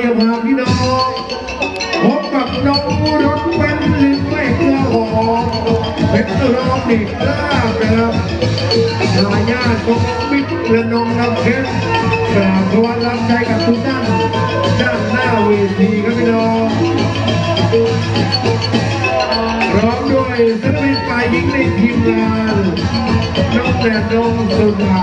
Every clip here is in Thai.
อย่าพาพี่น้องพบกับน้องรถเป็นลิ้นไม่เกลือหอมเป็นร้องด็กลาบนะครับทายาทของมิตรและน้องน้ำเพชรกราบขวัญรับใจกับทุกท่านด้านหน้าเวทีครับพี่น้องพร้อมด้วยศิลปินฝ่ายหญิงในทีมงานน้องแดดน้องสุภา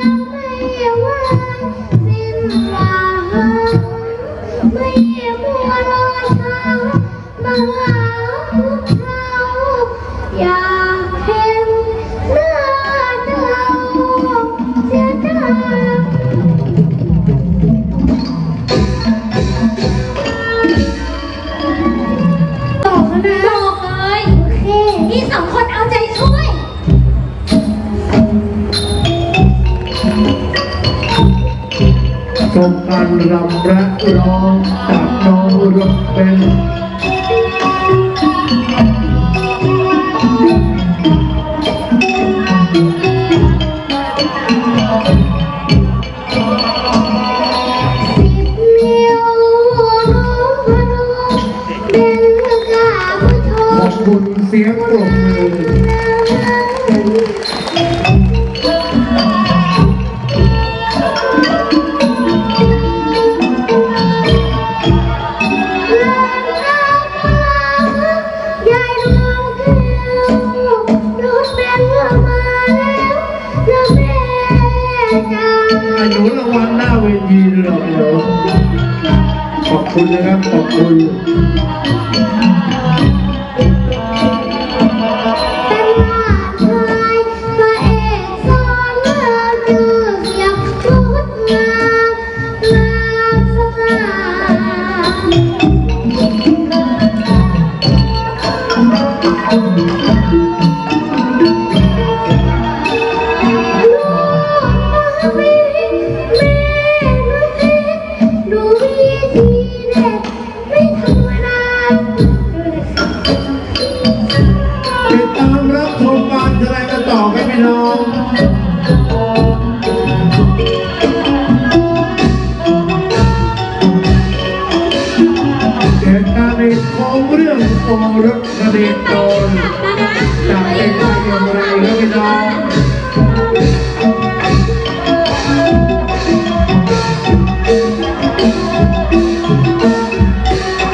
เชมการรำและร้องจากน้องรถเป็นสิบนิ้วพนมเป็นกาผู้ชขอมบคุณเสียงปรบมือ อายุรางวัลหน้าเวทีเลยเหรอพี่น้อขอบคุณนะครับ ขอบคุณ รักระเบียนโดนจาเป็นคนอย่างไรแล้วพี่น้อ